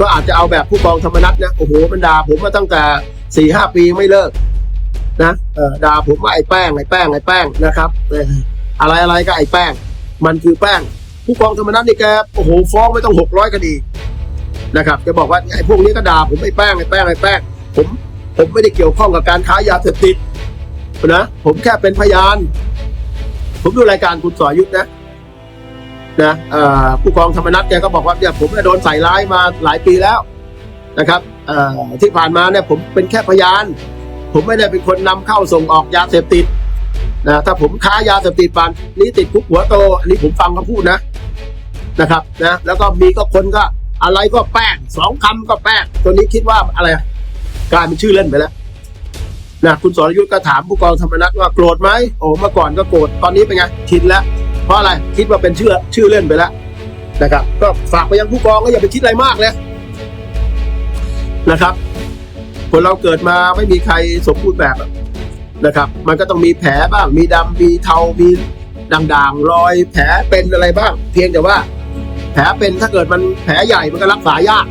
ก็อาจจะเอาแบบผู้กองธรรมนัฐนะโอ้โหมันด่าผมมาตั้งแต่สี่ห้าปีไม่เลิกนะเออด่าผมว่าไอ้แป้งไอ้แป้งไอ้แป้งนะครับอออะไรอะไรก็ไอ้แป้ง มันคือแป้ง ผู้กองธรรมนัฐนี่แกโอ้โหฟ้องไม่ต้องหกร้อยคดีนะครับแกบอกว่าไอ้พวกนี้ก็ด่าผมไอ้แป้งไอ้แป้งไอ้แป้ง ผมผมไม่ได้เกี่ยวข้องกับการค้ายาเสพติดนะผมแค่เป็นพยาน ผมดูรายการคุณสอยุทธนะ นะผู้กองธรรมนัฐแกก็บอกว่าเนี่ยผมเนี่ยโดนใส่ร้ายมาหลายปีแล้วนะครับที่ผ่านมาเนี่ยผมเป็นแค่พยาน ผมไม่ได้เป็นคนนำเข้าส่งออกยาเสพติดนะถ้าผมค้ายาเสพติดปานนี้ติดคุกหัวโตอันนี้ผมฟังเขาพูดนะนะครับนะแล้วก็มีก็คนก็อะไรก็แป้งสองคำก็แป้งตัวนี้คิดว่าอะไรกลายเป็นชื่อเล่นไปแล้วนะคุณสรยุทธ์ก็ถามผู้กองธรรมนัฐว่าโกรธไหมโอ้เมื่อก่อนก็โกรธตอนนี้เป็นไงชินแล้ว ราะอะไรคิดว่าเป็นชื่อชื่อเล่นไปแล้วนะครับ ก็ฝากไปยังผู้กองก็อย่าไปคิดอะไรมากเลยนะครับ คนเราเกิดมาไม่มีใครสมบูรณ์แบบนะครับ มันก็ต้องมีแผลบ้าง มีดำมีเทา มีด่างๆรอยแผลเป็นอะไรบ้าง เพียงแต่ว่า แผลเป็นถ้าเกิดมันแผลใหญ่มันก็รักษายาก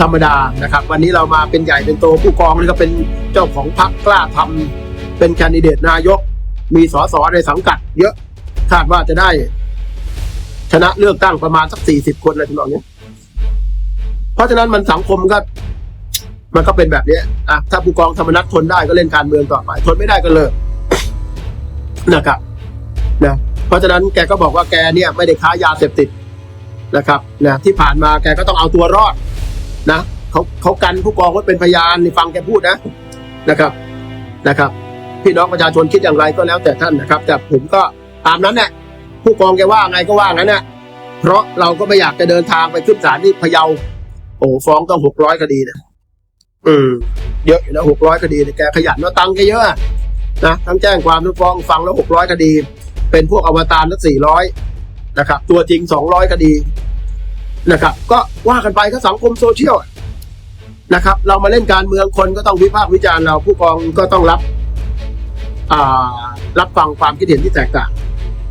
ธรรมดานะครับ วันนี้เรามาเป็นใหญ่เป็นโตผู้กองนี่ก็เป็นเจ้าของพรรคกล้าทำเป็นแคนดิเดตนายก มีสสในสังกัดเยอะ คาดว่าจะได้ ชนะเลือกตั้งประมาณสักสี่สิบคนอะไรทำนองนี้เพราะฉะนั้นมันสังคมก็ มันก็เป็นแบบนี้อะถ้าผู้กองธรรมนัฐทนได้ก็เล่นการเมืองต่อไปทนไม่ได้ก็เลิกนะครับนะเพราะฉะนั้นแกก็บอกว่าแกเนี่ยไม่ได้ค้ายาเสพติดนะครับนะที่ผ่านมาแกก็ต้องเอาตัวรอดนะเขาเขากันผู้กองไว้เป็นพยานนี่ฟังแกพูดนะนะครับนะครับ พี่น้องประชาชนคิดอย่างไรก็แล้วแต่ท่านนะครับ แต่ผมก็ ตามนั้นแหละผู้กองแกว่าไงก็ว่างั้นน่ะเพราะเราก็ไม่อยากจะเดินทางไปขึ้นศาลที่พะเยาโอ้ฟ้องต้องหกร้อยคดีนะอืมเยอะอยู่นะหกร้อยคดีเนี่ยแกขยันเนาะตังค์แกเยอะนะทั้งแจ้งความทั้งฟ้องฟังแล้วหกร้อยคดี เป็นพวกอวตารทั้งสี่ร้อยนะครับ ตัวจริงสองร้อยคดีนะครับ ก็ว่ากันไปก็สังคมโซเชียลนะครับ เรามาเล่นการเมืองคนก็ต้องวิพากษ์วิจารณ์เราผู้กองก็ต้องรับอ่ารับฟังความคิดเห็นที่แตกต่าง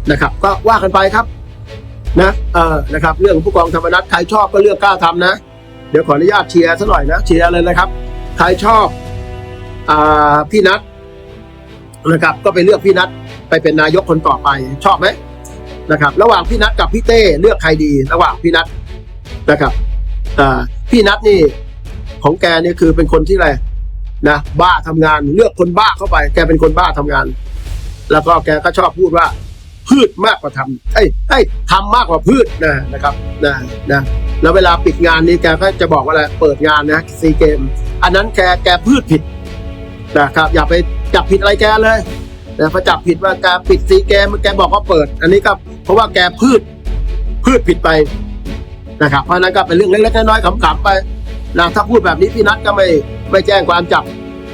นะครับ ก็ว่ากันไปครับนะเออนะครับ เรื่องผู้กองธรรมนัฐใครชอบก็เลือกกล้าทำนะ เดี๋ยวขออนุญาตเชียร์สักหน่อยนะเชียร์เลยนะครับ ใครชอบอ่าพี่นัทนะครับ ก็ไปเลือกพี่นัทไปเป็นนายกคนต่อไปชอบไหมนะครับ ระหว่างพี่นัทกับพี่เต้เลือกใครดีระหว่างพี่นัทนะครับอ่าพี่นัทนี่ของแกเนี่ยคือเป็นคนที่อะไรนะบ้าทำงานเลือกคนบ้าเข้าไป แกเป็นคนบ้าทำงาน แล้วก็แกก็ชอบพูดว่า พืชมากกว่าทำเอ้ยเอ้ยทำมากกว่าพืชนะนะครับนะนะแล้วเวลาปิดงานนี้แกก็จะบอกว่าอะไรเปิดงานนะซีเกม อันนั้นแกแกพืชผิดนะครับ อย่าไปจับผิดอะไรแกเลยนะพอจับผิดว่าแกปิดซีเกมแกบอกว่าเปิด อันนี้ก็เพราะว่าแกพืชพืชผิดไปนะครับเพราะฉะนั้นก็เป็นเรื่องเล็กๆน้อยๆขำๆไปนะถ้าพูดแบบนี้พี่นัทก็ไม่ไม่แจ้งความจับ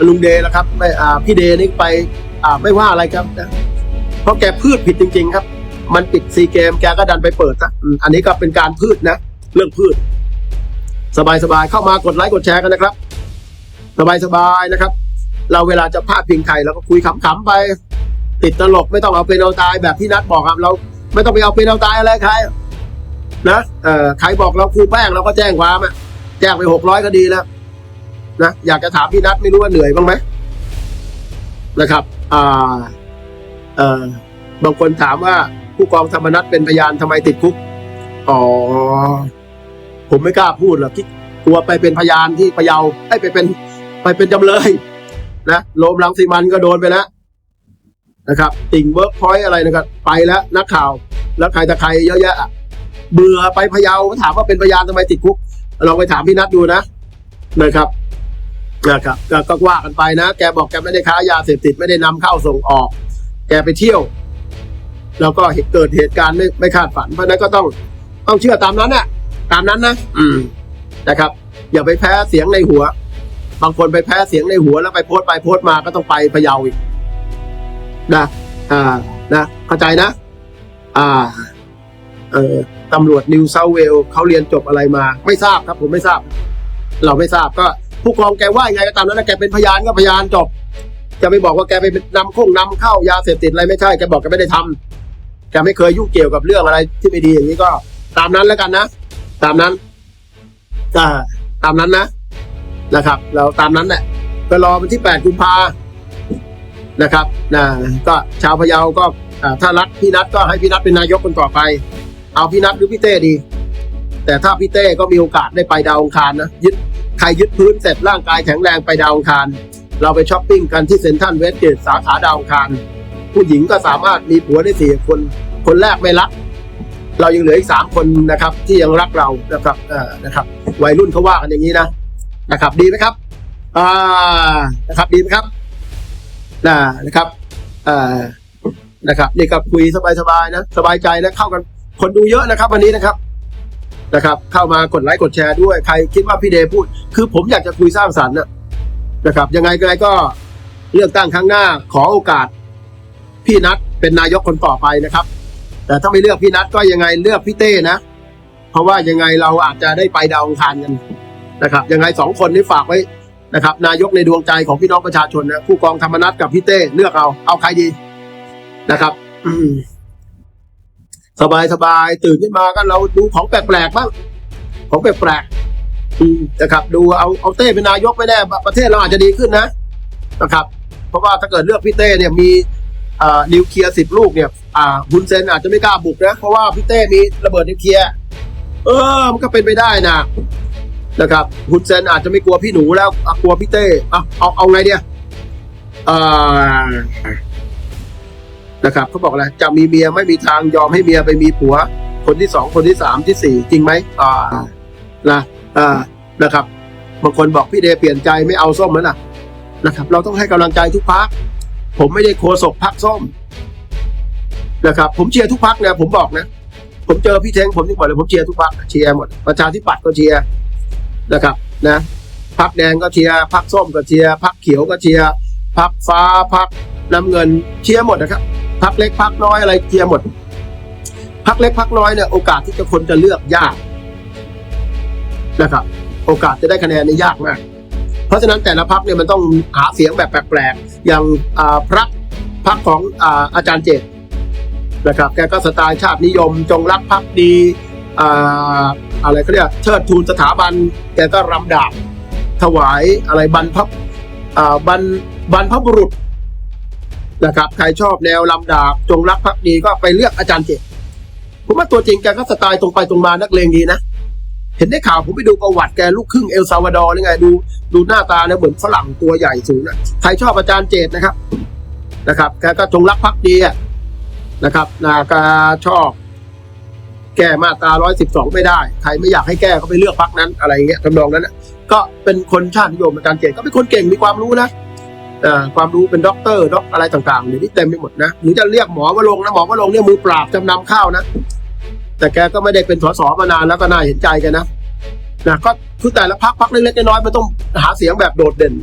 ลุงเดย์แล้วครับไม่อ่าพี่เดย์นี่ไปอ่าไม่ว่าอะไรครับนะ เพราะแกพืชผิดจริง ๆ ครับ มันปิดซีเกมแกก็ดันไปเปิดซะอันนี้ก็เป็นการพืชนะ เรื่องพืช สบายๆเข้ามากดไลค์กดแชร์กันนะครับ สบายๆนะครับ เราเวลาจะพาดพิงใครเราก็คุยขำๆไป ติดตลกไม่ต้องเอาเป็นเอาตายแบบที่นัดบอกครับเรา ไม่ต้องไปเอาเป็นเอาตายอะไรใครนะเอ่อใครบอกเราครูแป้งเราก็แจ้งความอะแจ้งไปหกร้อยก็ดีแล้วนะอยากจะถามพี่นัทไม่รู้ว่าเหนื่อยบ้างไหมนะครับ อ่า เออบางคนถามว่าผู้กองธรรมนัฐเป็นพยานทำไมติดคุก อ๋อ ผมไม่กล้าพูดหรอกที่กลัวไปเป็นพยานที่พะเยาให้ไปเป็นไปเป็นจำเลยนะโรมรังสีมันก็โดนไปแล้วนะครับ ติ่งเวิร์กพอยต์อะไรนะครับ ไปแล้วนักข่าว แล้วใครแตะใครเยอะแยะเบื่อไปพะเยาวถามว่าเป็นพยานทำไมติดคุกลองไปถามพี่นัทดูนะนะครับนะครับก็ก็ว่ากันไปนะ แกบอกแกไม่ได้ค้ายาเสพติดไม่ได้นำเข้าส่งออก แกไปเที่ยว แล้วก็เหตุเกิดเหตุการณ์ไม่ไม่คาดฝัน เพราะฉะนั้นก็ต้องต้องเชื่อตามนั้นน่ะ ตามนั้นนะอืมนะครับ อย่าไปแพ้เสียงในหัว บางคนไปแพ้เสียงในหัวแล้วไปโพสต์ไปโพสต์มาก็ต้องไปพะเยาอีกนะอ่านะเข้าใจนะ อ่า เอ่อตำรวจนิวเซาเวลเขาเรียนจบอะไรมา ไม่ทราบครับ ผมไม่ทราบ เราไม่ทราบก็ผู้กองแกว่ายังไงก็ตามนั้นนะแกเป็นพยานก็พยานจบ จะไม่บอกว่าแกไปนำคงนำเข้ายาเสพติดอะไรไม่ใช่แกบอกแกไม่ได้ทำแกไม่เคยยุ่งเกี่ยวกับเรื่องอะไรที่ไม่ดีอย่างนี้ก็ ตามนั้นแล้วกันนะ ตามนั้นอ่าตามนั้นนะนะครับ เราตามนั้นแหละก็รอวันที่แปดกุมภานะครับนะก็ชาวพะเยาก็ถ้ารักพี่นัทก็ให้พี่นัทเป็นนายกคนต่อไป เอาพี่นัทหรือพี่เต้ดี แต่ถ้าพี่เต้ก็มีโอกาสได้ไปดาวองคารนะยึดใครยึดพื้นเสร็จร่างกายแข็งแรงไปดาวองคาร เราไปช้อปปิ้งกันที่เซ็นทรัลเวสเกตสาขาดาวคาร ผู้หญิงก็สามารถมีผัวได้สี่คน คนแรกไม่รัก เรายังเหลืออีกสามคนนะครับ ที่ยังรักเรานะครับเอ่อนะครับ วัยรุ่นเขาว่ากันอย่างนี้นะนะครับ ดีไหมครับอ่านะครับดีไหมครับน่านะครับอ่านะครับนี่ก็คุยสบายๆนะสบายใจนะเข้ากันคนดูเยอะนะครับ วันนี้นะครับนะครับ เข้ามากดไลค์กดแชร์ด้วยใครคิดว่าพี่เดย์พูด คือผมอยากจะคุยสร้างสรรค์นะ นะครับ ยังไงยังไงก็เลือกตั้งครั้งหน้าขอโอกาสพี่นัทเป็นนายกคนต่อไปนะครับ แต่ถ้าไม่เลือกพี่นัทก็ยังไงเลือกพี่เต้นะ เพราะว่ายังไงเราอาจจะได้ไปดาวอังคารกันนะครับ ยังไงสองคนนี้ฝากไว้นะครับ นายกในดวงใจของพี่น้องประชาชนนะผู้กองธรรมนัฐกับพี่เต้เลือกเอาเอาใครดีนะครับสบายสบายตื่นขึ้นมาก็เราดูของแปลกๆบ้างของแปลกๆ นะครับ ดูเอาเอาเต้เป็นนายกไม่แน่ประเทศเราอาจจะดีขึ้นนะนะครับ เพราะว่าถ้าเกิดเลือกพี่เต้เนี่ยมีนิวเคลียร์สิบลูกเนี่ยอ่าบุนเซนอาจจะไม่กล้าบุกนะเพราะว่าพี่เต้มีระเบิดนิวเคลียร์เออมันก็เป็นไปได้นะนะครับฮุนเซนอาจจะไม่กลัวพี่หนูแล้วกลัวพี่เต้เอาเอาเอาไงเดียอ่านะครับเขาบอกอะไรจะมีเมียไม่มีทางยอมให้เมียไปมีผัว คนที่สองคนที่สามที่สี่จริงไหมอ่านะ อ่านะครับบางคนบอกพี่เดเปลี่ยนใจไม่เอาส้มแล้วนะนะครับ เราต้องให้กำลังใจทุกพัก ผมไม่ได้โคศกพักส้มนะครับ ผมเชียร์ทุกพักนะผมบอกนะ ผมเจอพี่เทงผมยังบอกเลยผมเชียร์ทุกพักเชียร์หมดประชาธิปัตย์ก็เชียร์นะครับ นะพักแดงก็เชียร์พักส้มก็เชียร์พักเขียวก็เชียร์พักฟ้าพักน้ำเงินเชียร์หมดนะครับพักเล็กพักน้อยอะไรเชียร์หมดพักเล็กพักน้อยเนี่ยโอกาสที่จะคนจะเลือกยาก นะครับ โอกาสจะได้คะแนนนี่ยากมาก เพราะฉะนั้นแต่ละพักเนี่ยมันต้องหาเสียงแบบแปลกๆ อย่างพรรคพักของอาอาจารย์เจตนะครับแกก็สไตล์ชาตินิยมจงรักพักดีอะไรเขาเรียกเชิดทูนสถาบันแกก็รำดาบถวายอะไรบรรพบรรบรรพบุรุษนะครับใครชอบแนวลำดาบจงรักพักดีก็ไปเลือกอาจารย์เจตผมว่าตัวจริงแกก็สไตล์ตรงไปตรงมานักเลงดีนะ เห็นได้ข่าวผมไปดูประวัติแกลูกครึ่งเอลซาวาดอร์นี่ไงดูดูหน้าตาเนี่ยเหมือนฝรั่งตัวใหญ่สูงนะใครชอบอาจารย์เจตนะครับนะครับแกก็จงรักภักดีนะครับนากาชอบ แก้มาตราร้อยสิบสองไม่ได้ ใครไม่อยากให้แก้ก็ไปเลือกพักนั้นอะไรเงี้ยทำนองนั้นนะก็เป็นคนชาตินิยมอาจารย์เจตก็เป็นคนเก่งมีความรู้นะเอ่อความรู้เป็นด็อกเตอร์ด็อกอะไรต่างๆเดี๋ยวนี้เต็มไปหมดนะหรือจะเรียกหมอวรงค์นะหมอวรงค์เนี่ยมือปราบจำนำข้าวนะ แต่แกก็ไม่ได้เป็นสสมานานแล้วก็น่าเห็นใจกันนะนะก็คือแต่ละพักพักเล็กๆน้อยๆมันต้องหาเสียงแบบโดดเด่น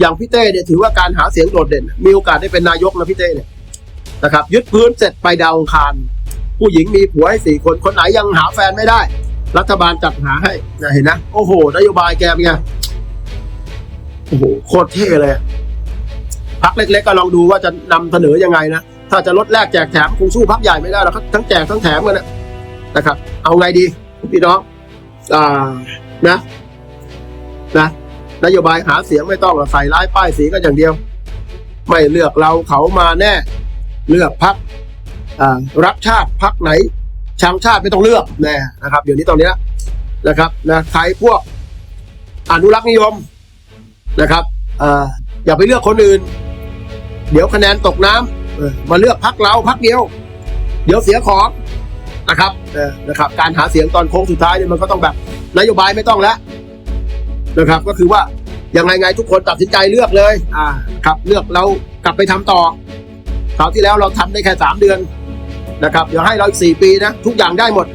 อย่างพี่เต้เนี่ยถือว่าการหาเสียงโดดเด่น มีโอกาสได้เป็นนายกนะพี่เต้เนี่ยนะครับยึดพื้นเสร็จไปดาวองคาร ผู้หญิงมีผัวให้สี่คนคนไหนยังหาแฟนไม่ได้ รัฐบาลจัดหาให้นะเห็นนะโอ้โห นโยบายแกเป็นไงโอ้โหโคตรเท่เลยพักเล็กๆก็ลองดูว่าจะนำเสนอยังไงนะถ้าจะลดแลกแจกแถมคงสู้พักใหญ่ไม่ได้หรอกทั้งแจกทั้งแถมกันนะ นะครับ เอาไงดี พี่น้องอ่านะนะนโยบายหาเสียงไม่ต้องใส่ร้ายป้ายสีก็อย่างเดียว ไม่เลือกเราเขามาแน่ เลือกพักรักชาติพักไหนชังชาติไม่ต้องเลือกแน่นะครับ เดี๋ยวนี้ตอนนี้นะครับนะใครพวกอนุรักษ์นิยมนะครับออย่าไปเลือกคนอื่น เดี๋ยวคะแนนตกน้ำมาเลือกพักเราพักเดียว เดี๋ยวเสียของ นะครับเออนะครับ การหาเสียงตอนโค้งสุดท้ายเนี่ยมันก็ต้องแบบนโยบายไม่ต้องแล้วนะครับ ก็คือว่ายังไงไงทุกคนตัดสินใจเลือกเลยอ่าครับเลือกเรากลับไปทำต่อคราวที่แล้วเราทำได้แค่สามเดือนนะครับเดี๋ยวให้เราอีกสี่ปีนะทุกอย่างได้หมด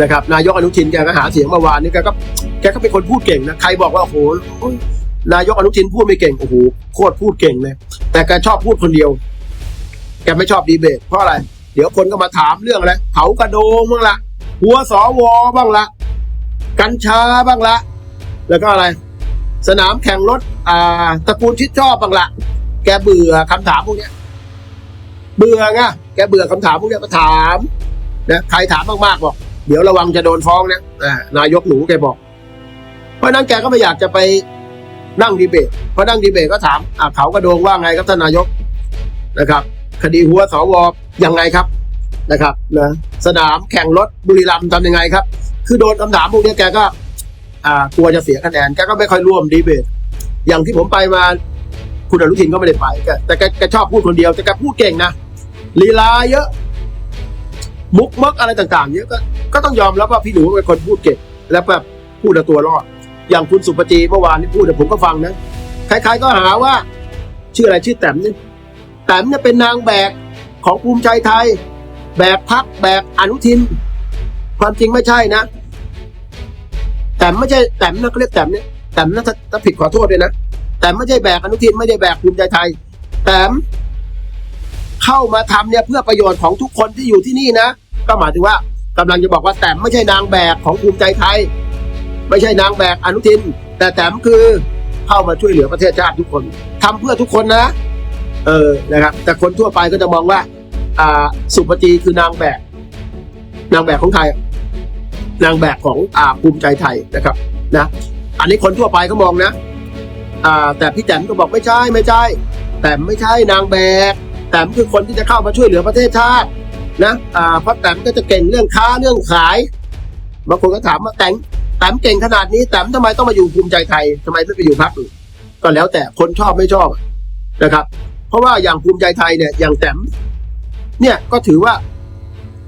นะครับนายกอนุทินแกก็หาเสียงเมื่อวานนี้แกก็แกก็เป็นคนพูดเก่งนะใครบอกว่าโอ้โหนายกอนุทินพูดไม่เก่งโอ้โหโคตรพูดเก่งเลยแต่แกชอบพูดคนเดียว แกไม่ชอบดีเบตเพราะอะไรเดี๋ยวคนก็มาถามเรื่องอะไรเขากระโดงบ้างละหัวสอวอบ้างละกัญชาบ้างละ แล้วก็อะไร สนามแข่งรถอ่าตระกูลชิดชอบบ้างละแกเบื่อคำถามพวกเนี้ย เบื่อไงแกเบื่อคำถามพวกเนี้ยมาถามนะใครถามมากๆบอก เดี๋ยวระวังจะโดนฟ้องนะอ่านายกหนูแกบอก เพราะฉะนั้นแกก็ไม่อยากจะไปนั่งดีเบตเพราะนั่งดีเบตก็ถามอ่าเขากระโดงว่าไงครับท่านนายกนะครับ คดีหัวสวยังไงครับนะครับนะสนามแข่งรถบุรีรัมย์ทำยังไงครับ คือโดนคำถามพวกนี้แกก็ อ่ากลัวจะเสียคะแนนแกก็ไม่ค่อยร่วมดีเบต อย่างที่ผมไปมาคุณอนุทินก็ไม่ได้ไปแต่แกแกชอบพูดคนเดียวแต่แกพูดเก่งนะลีลาเยอะ มุกมักอะไรต่างๆเยอะก็ก็ต้องยอมรับว่าพี่หนูเป็นคนพูดเก่งและแบบพูดตัวรอด อย่างคุณสุปจีเมื่อวานที่พูดเนี่ผมก็ฟังนะใครๆก็หาว่า ชื่ออะไรชื่อแต้มนี่ แต้มเนี่ยเป็นนางแบกของภูมิใจไทย แบกพักแบกอนุทิน ความจริงไม่ใช่นะแต้มไม่ใช่แต้มนะเขาเรียกแต้มเนี่ยแต้มนะถ้าถ้าผิดขอโทษด้วยนะแต่ไม่ใช่แบกอนุทินไม่ได้แบกภูมิใจไทย แต่เข้ามาทำเนี่ยเพื่อประโยชน์ของทุกคนที่อยู่ที่นี่นะ ก็หมายถึงว่ากำลังจะบอกว่าแต่ไม่ใช่นางแบกของภูมิใจไทย ไม่ใช่นางแบกอนุทิน แต่แต้มคือเข้ามาช่วยเหลือประเทศชาติทุกคนทำเพื่อทุกคนนะ เออนะครับ แต่คนทั่วไปก็จะมองว่าอ่าสุปจีคือนางแบกนางแบกของใครนางแบกของอ่าภูมิใจไทยนะครับนะอันนี้คนทั่วไปก็มองนะอ่าแต่พี่แต้มก็บอกไม่ใช่ไม่ใช่ แต่ไม่ใช่นางแบกแต้มคือคนที่จะเข้ามาช่วยเหลือประเทศชาตินะอ่าเพราะแต้มก็จะเก่งเรื่องค้าเรื่องขายบางคนก็ถามว่าแต้มแต้มเก่งขนาดนี้แต้มทำไมต้องมาอยู่ภูมิใจไทยทำไมไม่ไปอยู่พรรคอื่นก็แล้วแต่คนชอบไม่ชอบนะครับ เพราะว่าอย่างภูมิใจไทยเนี่ยอย่างแต้มเนี่ยก็ถือว่า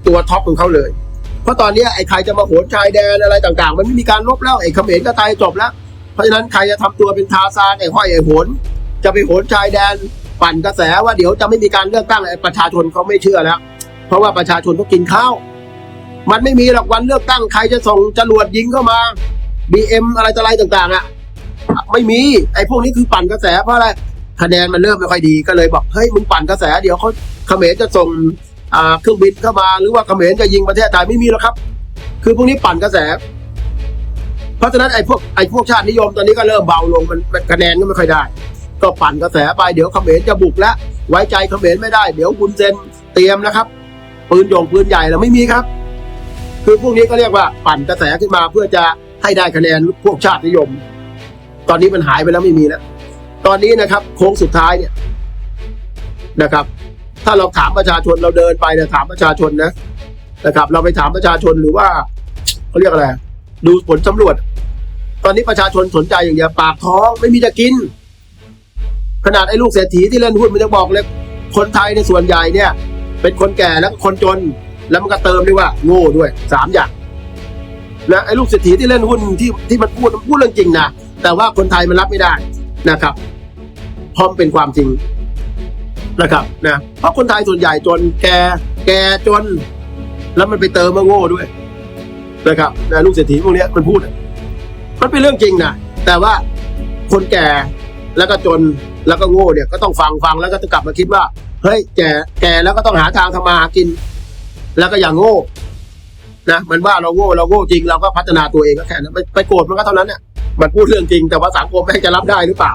ตัวท็อปของเขาเลย เพราะตอนนี้ไอ้ใครจะมาโหนชายแดนอะไรต่างๆ มันไม่มีการลบแล้วไอ้เขมรก็ตายจบแล้วเพราะฉะนั้นใครจะทำตัวเป็นทาซานไอ้ห้อยไอ้โหนจะไปโหนชายแดนปั่นกระแสว่าเดี๋ยวจะไม่มีการเลือกตั้งไอ้ประชาชนเขาไม่เชื่อแล้ว เพราะว่าประชาชนเขากินข้าว มันไม่มีหรอกวันเลือกตั้งใครจะส่งจรวดยิงเข้ามาบีเอ็มอะไรต่ออะไรต่างๆอะไม่มีไอ้พวกนี้คือปั่นกระแสเพราะอะไร คะแนนมันเริ่มไม่ค่อยดีก็เลยบอกเฮ้ยมึงปั่นกระแสเดี๋ยวเขาเขมรจะส่งเครื่องบินเข้ามาหรือว่าเขมรจะยิงประเทศไทยไม่มีหรอกครับ คือพวกนี้ปั่นกระแส เพราะฉะนั้นไอ้พวกไอ้พวกชาตินิยมตอนนี้ก็เริ่มเบาลงมันมันคะแนนก็ไม่ค่อยได้ ก็ปั่นกระแสไปเดี๋ยวเขมรจะบุกแล้วไว้ใจเขมรไม่ได้ เดี๋ยวคุณเซนเตรียมนะครับปืนโยงปืนใหญ่เราไม่มีครับ คือพวกนี้ก็เรียกว่าปั่นกระแสขึ้นมาเพื่อจะให้ได้คะแนนพวกชาตินิยม ตอนนี้มันหายไปแล้วไม่มีแล้ว ตอนนี้นะครับ โค้งสุดท้ายเนี่ยนะครับ ถ้าเราถามประชาชนเราเดินไปเนี่ยถามประชาชนนะนะครับ เราไปถามประชาชนหรือว่าเขาเรียกอะไร ดูผลสำรวจ ตอนนี้ประชาชนสนใจอย่างเดียวปากท้องไม่มีจะกิน ขนาดไอ้ลูกเศรษฐีที่เล่นหุ้นมันยังบอกเลยคนไทยในส่วนใหญ่เนี่ย เป็นคนแก่แล้วก็คนจน แล้วมันก็เติมด้วยว่า โง่ด้วยสามอย่างนะไอ้ลูกเศรษฐีที่เล่นหุ้นที่ที่มันพูดมันพูดเรื่องจริงนะแต่ว่าคนไทยมันรับไม่ได้ นะครับ พราะมันเป็นความจริงนะครับนะเพราะคนไทยส่วนใหญ่จนแกแกจน แล้วมันไปเติมมาโง่ด้วยนะครับนะลูกเศรษฐีพวกนี้มันพูด มันเป็นเรื่องจริงนะแต่ว่าคนแก่แล้วก็จนแล้วก็โง่เนี่ยก็ต้องฟังฟังแล้วก็ต้องกลับมาคิดว่า เฮ้ยแก่แก่แล้วก็ต้องหาทางทำมาหากิน แล้วก็อย่างโง่นะมันว่าเราโง่เราโง่จริงเราก็พัฒนาตัวเองก็แค่นั้นไปโกรธมันก็เท่านั้นเนี่ย มันพูดเรื่องจริง แต่ว่าสังคมแม่งจะรับได้หรือเปล่า